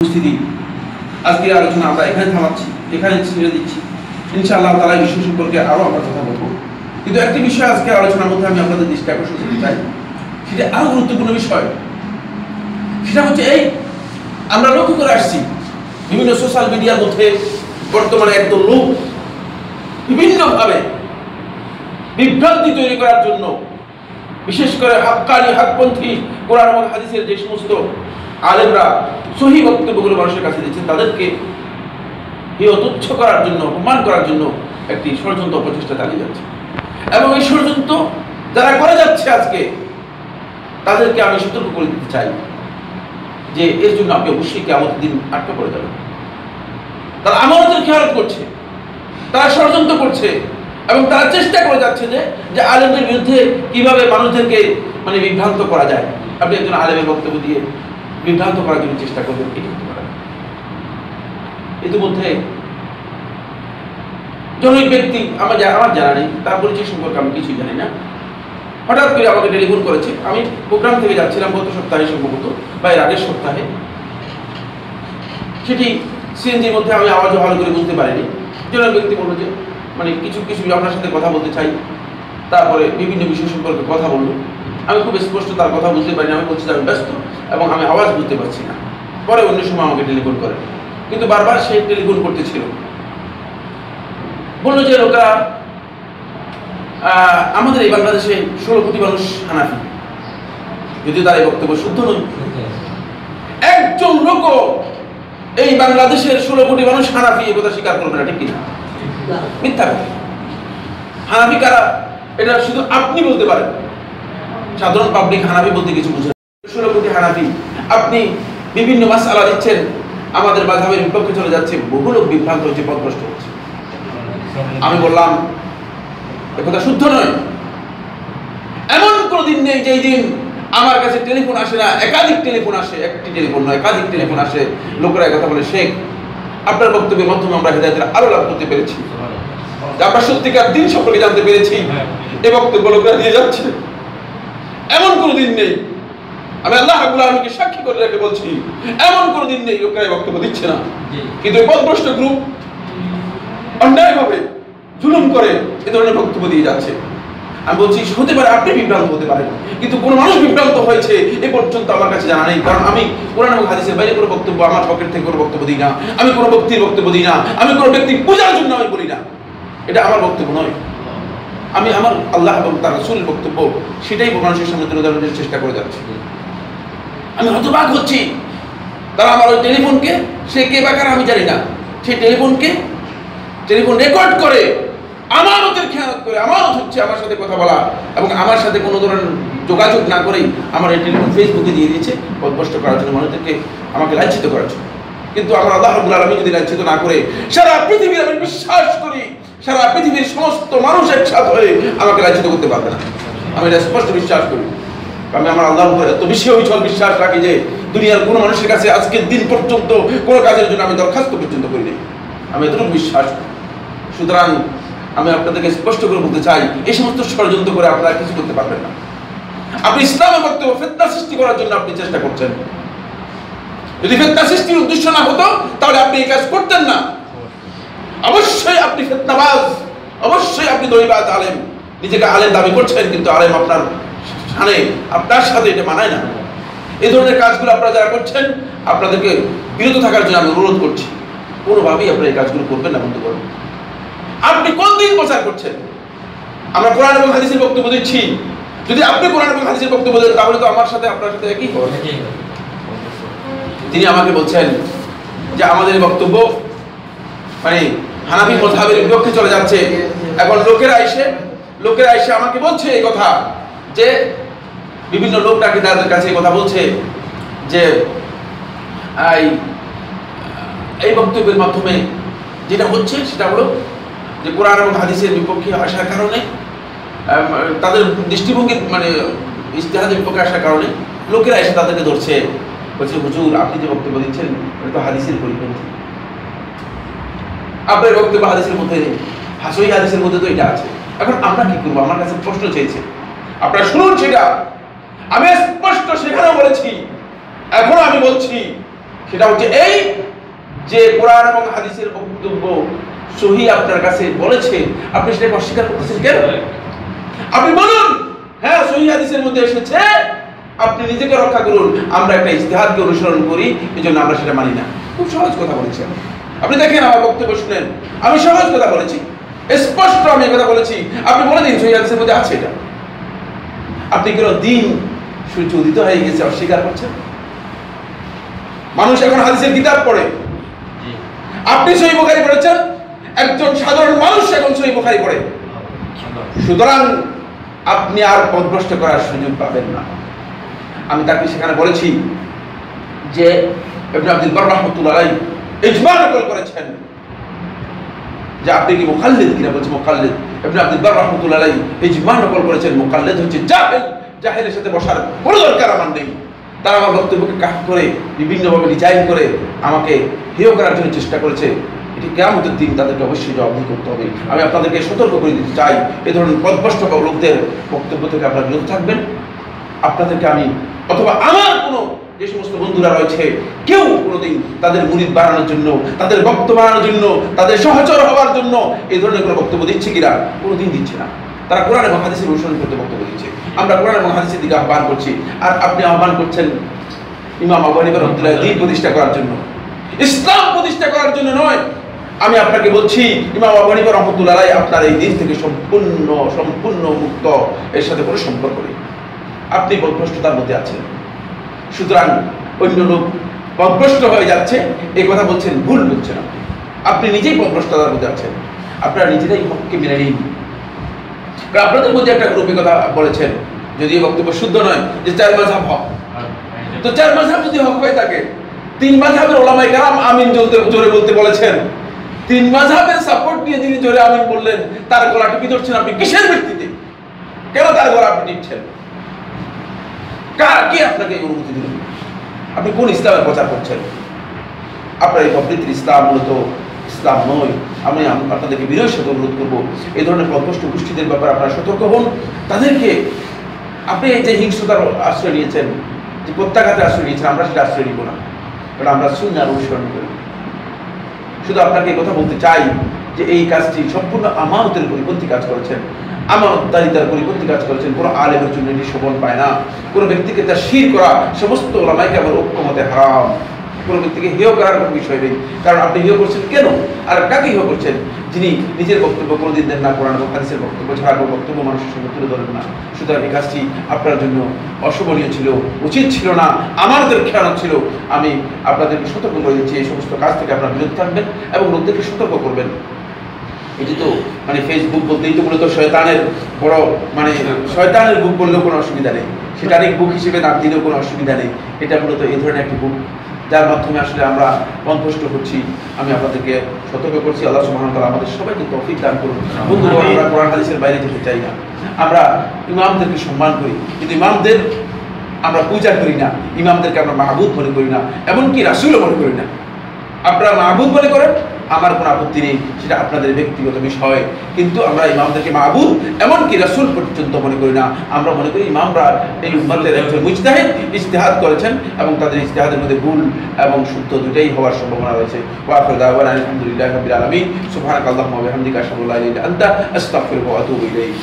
উপস্থিতি। আজকের আলোচনা আমরা এখানে থামাচ্ছি, এখানে ছেড়ে দিচ্ছি। ইনশাআল্লাহ এই বিষয় সম্পর্কে আরও আমরা কথা বলব। কিন্তু একটি বিষয় আজকে আলোচনার মধ্যে আমি আপনাদের দৃষ্টি আকর্ষণ করতে চাই। সেটা আরও গুরুত্বপূর্ণ বিষয়। সেটা হচ্ছে এই, আমরা লক্ষ্য করে আসছি, বিভিন্ন সোশ্যাল মিডিয়ার মধ্যে বর্তমানে একদম লোক বিভিন্নভাবে বিভ্রান্তি তৈরি করার জন্য, বিশেষ করে হাক্কানি, হাকপন্থী, কোরআন হাদিসের যে সমস্ত আলেমরা সহি বক্তব্যগুলো মানুষের কাছে দিচ্ছেন, তাদেরকে এই তুচ্ছ করার জন্য, অপমান করার জন্য একটি ষড়যন্ত্র প্রচেষ্টা চালিয়ে যাচ্ছে। এবং এই ষড়যন্ত্র যারা করে যাচ্ছে আজকে, তাদেরকে আমি সতর্ক করে দিতে চাই যে এর জন্য আপনি অবশ্যই কেমন দিন আটকা পড়ে যাবেন। তারা আমাদের খেয়ালত করছে, তারা ষড়যন্ত্র করছে এবং তারা চেষ্টা করে যাচ্ছে যে যে আলেমদের বিরুদ্ধে কীভাবে মানুষদেরকে মানে বিভ্রান্ত করা যায়। আপনি একজন আলেমের বক্তব্য দিয়ে বিভ্রান্ত করার জন্য চেষ্টা করবেন এটি হতে পারে। ইতিমধ্যে জনৈক ব্যক্তি আমার আমার জানা নেই, তার পরিচয় সম্পর্কে আমি কিছুই জানি না। হঠাৎ করে আমাকে টেলিফোন করেছে, আমি প্রোগ্রাম থেকে যাচ্ছিলাম গত সপ্তাহে সম্ভবত, বা এর আগের সপ্তাহে। সেটি সিএনজির মধ্যে আমি আওয়াজও ভালো করে বুঝতে পারিনি। জনৈক ব্যক্তি বলল যে মানে কিছু কিছু আপনার সাথে কথা বলতে চাই। তারপরে বিভিন্ন বিষয় সম্পর্কে কথা বলল। আমি খুব স্পষ্ট তার কথা বুঝতে পারিনি আমি বলছি আমি ব্যস্ত এবং আমি আওয়াজ বুঝতে পারছি না। পরে অন্য সময় আমাকে টেলিফোন করে। কিন্তু বারবার সে টেলিফোন করতেছিল। বলল যে লোকেরা আমাদের এই বাংলাদেশে ষোলো কোটি মানুষ হানাফি। যদিও তার এই বক্তব্য শুদ্ধ নয়। একজন লোক এই বাংলাদেশের ষোলো কোটি মানুষ হানাফি এ কথা স্বীকার করবে না ঠিক কিনা? মিথ্যা কথা। হানাফি কারা? এটা শুধু আপনি বলতে পারেন। সাধারণ পাবলিক হানাফি বলতে কিছু বুঝে। ষোলো কোটি হানাফি। আপনি বিভিন্ন মাস আলা দিচ্ছেন আমাদের বাধাবের বিপক্ষে চলে যাচ্ছে বহু লোক বিভ্রান্ত হচ্ছে পথভ্রষ্ট হচ্ছে। আমি বললাম কথা শুদ্ধ নয়। এমন কোনো দিন নেই যেই দিন আমার কাছে টেলিফোন আসে না একাধিক টেলিফোন আসে। একটি টেলিফোন নয় একাধিক টেলিফোন আসে। লোকেরা কথা বলে শেখ আপনার বক্তব্যের মাধ্যমে আমরা হেদায়তের আরও লাভ করতে পেরেছি। আমরা সত্যিকার দিন সম্পর্কে জানতে পেরেছি। এ বক্তব্য লোকেরা দিয়ে যাচ্ছে। এমন কোনো দিন নেই। আমি আল্লাহ রাব্বুল আলামিনকে সাক্ষী করে রেখে বলছি এমন কোনো দিন নেই লোকেরা বক্তব্য দিচ্ছে না। কিন্তু এই পথভ্রষ্ট গ্রুপ অন্যায়ভাবে জুলুম করে এ ধরনের বক্তব্য দিয়ে যাচ্ছে। আমি বলছি হতে পারে আপনি বিভ্রান্ত হতে পারেন কিন্তু কোনো মানুষ বিভ্রান্ত হয়েছে এ পর্যন্ত আমার কাছে জানা নেই কারণ আমি কোরআন এবং হাদিসের বাইরে কোনো বক্তব্য আমার পকেট থেকে কোনো বক্তব্য দিই না। আমি কোনো ব্যক্তির বক্তব্য দিই না। আমি কোনো ব্যক্তি পূজার জন্য আমি বলি না। এটা আমার বক্তব্য নয়। আমি আমার আল্লাহ এবং তার রসুলের বক্তব্য সেটাই মানুষের সামনে তুলে ধরার চেষ্টা করে যাচ্ছি। আমি হতবাক হচ্ছি। তারা আমার ওই টেলিফোনকে, সে কে বাকার আমি জানি না। সেই টেলিফোনকে, টেলিফোন রেকর্ড করে, আমানতের খেয়ানত করে, আমানত হচ্ছে আমার সাথে কথা বলা এবং আমার সাথে কোনো ধরনের যোগাযোগ না করেই আমার এই টেলিফোন ফেসবুকে দিয়ে দিয়েছে পদভষ্ট করার জন্য মানুষদেরকে আমাকে লাঞ্ছিত করার জন্য। কিন্তু আমার আল্লাহ রবুল আলমী যদি লাঞ্ছিত না করে, সারা পৃথিবীর আমি বিশ্বাস করি সারা পৃথিবীর সমস্ত মানুষ একসাথে হয়ে আমাকে লাঞ্ছিত করতে পারবে না। আমি এটা স্পষ্ট বিশ্বাস করি। আমি আমার আল্লাহর উপর এত বেশি অবিচল বিশ্বাস রাখি যে দুনিয়ার কোনো মানুষের কাছে আজকের দিন পর্যন্ত কোনো কাজের জন্য আমি দরখাস্ত পর্যন্ত করিনি। আমি এতটুকু বিশ্বাস করি। সুতরাং আমি আপনাদেরকে স্পষ্ট করে বলতে চাই, এই সমস্ত ষড়যন্ত্র করে আপনারা কিছু করতে পারবেন না। আপনি ইসলামের বক্তব্য ফেতনা সৃষ্টি করার জন্য আপনি চেষ্টা করছেন। যদি ফেতনা সৃষ্টির উদ্দেশ্য না হতো, তাহলে আপনি এই কাজ করতেন না। অবশ্যই আপনি ফেতনাবাজ অবশ্যই আপনি দৈবাজ আলেম। নিজেকে আলেম দাবি করছেন কিন্তু আলেম আপনার সানে আপনার সাথে এটা মানায় না। এই ধরনের কাজগুলো আপনারা যারা করছেন আপনাদেরকে বিরত থাকার জন্য আমি অনুরোধ করছি। কোনোভাবেই আপনারা এই কাজগুলো করবেন না বন্ধ করবেন আপনি কোন দিন প্রচার করছেন? আমরা কোরআন এবং হাদিসের বক্তব্য দিচ্ছি। যদি আপনি কোরআন এবং হাদিসের বক্তব্য দেন তাহলে তো আমার সাথে আপনার সাথে একই হবে। তিনি আমাকে বলছেন যে আমাদের বক্তব্য মানে হানাফি মজাবের বিপক্ষে চলে যাচ্ছে। এখন লোকেরা এসে লোকেরা এসে আমাকে বলছে এই কথা যে, বিভিন্ন লোক ডাকে তাদের কাছে কথা বলছে যে, এই বক্তব্যের মাধ্যমে যেটা হচ্ছে সেটা হলো যে কোরআন এবং হাদিসের বিপক্ষে আসার কারণে তাদের দৃষ্টিভঙ্গি মানে ইস্তেহাদের বিপক্ষে আসার কারণে লোকেরা এসে তাদেরকে ধরছে। বলছে, হুজুর, আপনি যে বক্তব্য দিচ্ছেন, এটা তো হাদিসের পরিপন্থী। আপনার বক্তব্য হাদিসের মধ্যে নেই। হাসই হাদিসের মধ্যে তো এটা আছে। এখন আমরা কি করব? আমার কাছে প্রশ্ন চেয়েছে। আপনারা শুনুন সেটা। আমি স্পষ্ট সেখানেও বলেছি। এখনও আমি বলছি, সেটা হচ্ছে এই যে কোরআন এবং হাদিসের বক্তব্য সহি আপনার কাছে বলেছে, আপনি সেটাকে অস্বীকার করতেছেন কেন? আপনি বলুন হ্যাঁ সহি হাদিসের মধ্যে এসেছে, আপনি নিজেকে রক্ষা করুন। আমরা একটা ইস্তেহাদকে অনুসরণ করি এই জন্য আমরা সেটা মানি না। খুব সহজ কথা বলেছি আমি। আপনি দেখেন আমার বক্তব্য শুনেন। আমি সহজ কথা বলেছি। স্পষ্ট আমি কথা বলেছি। আপনি বলে দিন সহি হাদিসের মধ্যে আছে এটা। আপনি কেন দিন সূর্য উদিত হয়ে গেছে অস্বীকার করছেন? মানুষ এখন হাদিসের কিতাব পড়ে। আপনি সহি বুখারি পড়েছেন? একজন সাধারণ মানুষ এখন সহি বুখারি পড়ে। সুতরাং আপনি আর পদভ্রষ্ট করার সুযোগ পাবেন না। আমি তাকে সেখানে বলেছি যে আব্দুল বার রহমতুল্লাহ ইজমা নকল করেছেন। যে আপনি কি মুকাল্লিদ কিনা বলছে মুকাল্লিদ ইবনে আব্দুল বার রহমতুল্লাহ ইজমা নকল করেছেন মুকাল্লিদ হচ্ছে জাহেল। জাহেলের সাথে বসার কোনো দরকার আমার নেই। তারা আমার বক্তব্যকে কাট করে, বিভিন্নভাবে ডিজাইন করে আমাকে হেয় করার জন্য চেষ্টা করেছে। এটি কেমতের দিন তাদেরকে অবশ্যই জবাবদিহি করতে হবে। আমি আপনাদেরকে সতর্ক করে দিতে চাই। এই ধরনের পদভষ্ট লোকদের বক্তব্য থেকে আপনারা বিরত থাকবেন। আপনাদেরকে আমি অথবা আমার কোনো যে সমস্ত বন্ধুরা রয়েছে, কেউ কোনোদিন তাদের মুরিদ বাড়ানোর জন্য, তাদের বক্তব্য বাড়ানোর জন্য, তাদের সহচর হওয়ার জন্য এই ধরনের কোনো বক্তব্য দিচ্ছে কিনা, কোনোদিন দিচ্ছে না। তারা কোরআন এবং হাদিসের অনুসরণ করতে বক্তব্য দিচ্ছে। আমরা কোরআন এবং হাদিসের দিকে আহ্বান করছি। আর আপনি আহ্বান করছেন ইমাম আবু হানিফা রহমতুল্লাহ দিন প্রতিষ্ঠা করার জন্য। ইসলাম প্রতিষ্ঠা করার জন্য নয়। আমি আপনাকে বলছি, ইমাম আবু হানিফা রহমতুল্লাহ আপনার এই দিন থেকে সম্পূর্ণ সম্পূর্ণ মুক্ত, এর সাথে কোনো সম্পর্ক নেই। আপনি পদভ্রষ্টতার মধ্যে আছেন। সুতরাং অন্য লোক পদভ্রষ্ট হয়ে যাচ্ছে, এই কথা বলছেন ভুল বলছেন আপনি। আপনি নিজেই পদভ্রষ্টতার মধ্যে আছেন। আপনারা নিজেরাই হককে মেনে নিন। আপনাদের মধ্যে একটা গ্রুপে কথা বলেছেন যদি বক্তব্য শুদ্ধ নয়, যে চার মাঝাব হক। তো চার মাঝাব যদি হক হয়ে থাকে, তিন মাঝাবের ওলামাই কালাম আমিন জলতে জোরে বলতে বলেছেন। তিন মাঝাবের সাপোর্ট নিয়ে যিনি জোরে আমিন বললেন, তার গলা টিপি ধরছেন আপনি কিসের ভিত্তিতে? কেন তার গলা আপনি টিপছেন? কার কে আপনাকে অনুমতি দিল আপনি কোন ইসলামের প্রচার করছেন? আপনার এই প্রবৃত্তির ইসলাম মূলত ইসলাম নয়। আমি আপনাদেরকে বিনয়ের সাথে অনুরোধ করব, এই ধরনের পদভষ্ট গোষ্ঠীদের ব্যাপারে আপনারা সতর্ক হন। তাদেরকে আপনি যে হিংস্রতার আশ্রয় নিয়েছেন, যে প্রত্যাঘাতে আশ্রয় নিয়েছেন, আমরা সেটা আশ্রয় নিব না। কারণ আমরা শূন্যার অনুসরণ করি। শুধু আপনাকে কথা বলতে চাই যে এই কাজটি সম্পূর্ণ আমানতের পরিপন্থী কাজ করেছেন। আমানতদারিতার পরিপন্থী কাজ করেছেন। কোনো আলেমের জন্য এটি শোভন পায় না। কোনো ব্যক্তিকে তার শির করা সমস্ত ওলামাইকে আমার ঐক্যমতে হারাম। কোনো ব্যক্তিকে হেয় করার কোনো বিষয় নেই। কারণ আপনি হেয় করছেন কেন? আর কাকে হেয় করছেন? যিনি নিজের বক্তব্য কোনোদিন দেন না, কোরআন এবং হাদিসের বক্তব্য ছাড়া কোনো বক্তব্য মানুষের সঙ্গে তুলে ধরেন না। সুতরাং এই কাজটি আপনার জন্য অশোভনীয় ছিল, উচিত ছিল না। আমাদের খেয়াল ছিল। আমি আপনাদেরকে সতর্ক করে দিচ্ছি, এই সমস্ত কাজ থেকে আপনারা বিরত থাকবেন এবং লোকদেরকে সতর্ক করবেন। এটি তো মানে ফেসবুক বলতেই তো মূলত শয়তানের বড় মানে শয়তানের বুক বললেও কোনো অসুবিধা নেই। সেটা আরেক বুক হিসেবে নাম দিলেও কোনো অসুবিধা নেই। এটা মূলত এই ধরনের একটি বুক যার মাধ্যমে আসলে আমরা পন্থষ্ট হচ্ছি। আমি আপনাদেরকে সতর্ক করছি। আল্লাহ সুবহানাহু ওয়া তাআলা আমাদের সবাইকে তৌফিক দান করুন। বন্ধু আমরা কোরআন হাদিসের বাইরে যেতে চাই না। আমরা ইমামদেরকে সম্মান করি। কিন্তু ইমামদের আমরা পূজা করি না। ইমামদেরকে আমরা মাহবুব মনে করি না। এমনকি রাসুলও মনে করি না। আপনারা মাহবুব মনে করেন? আমার কোনো আপত্তি নেই, সেটা আপনাদের ব্যক্তিগত বিষয়। কিন্তু আমরা ইমামদেরকে মাহবুব, এমনকি রাসুল পর্যন্ত মনে করি না। আমরা মনে করি ইমামরা এই উম্মাদের একজন মুজতাহিদ ইজতিহাদ করেছেন এবং তাদের ইস্তেহাদের মধ্যে ভুল এবং শুদ্ধ দুটাই হওয়ার সম্ভাবনা রয়েছে। ওয়াফির দাওয়ান আলহামদুলিল্লাহ রাব্বিল আলামিন। সুবহানাকাল্লাহুম্মা ওয়া বিহামদিকা আশহাদু আল্লা ইলাহা ইল্লা আনতা, আস্তাগফিরুকা ওয়া আতুবু ইলাইক।